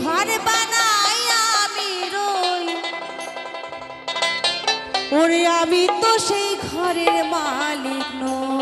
ঘর বানাই আমি রই ওরে আমি তো সেই ঘরের মালিক নই।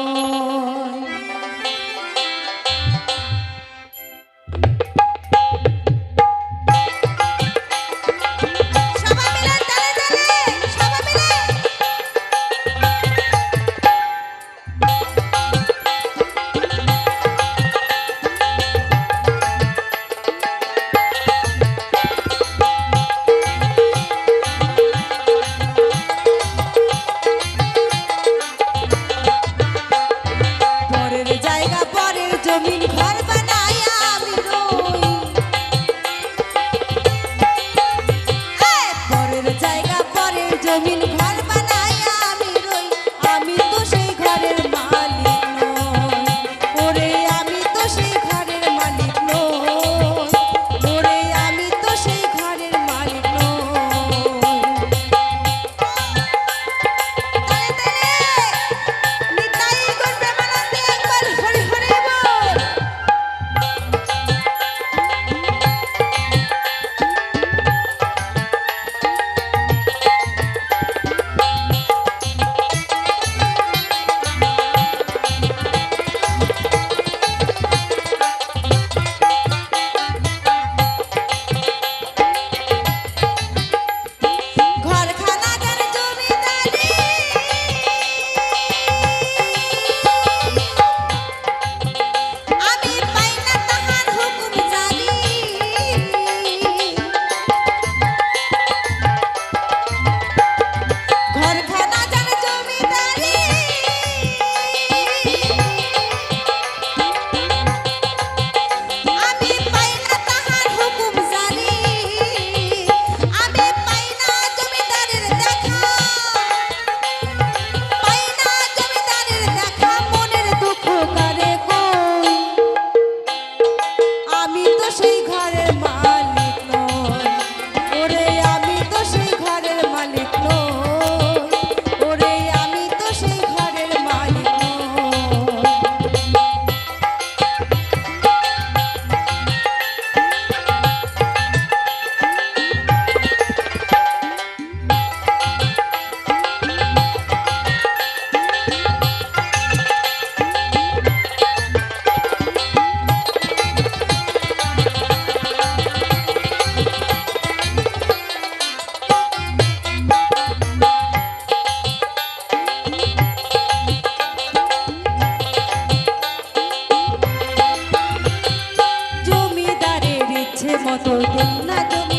not doing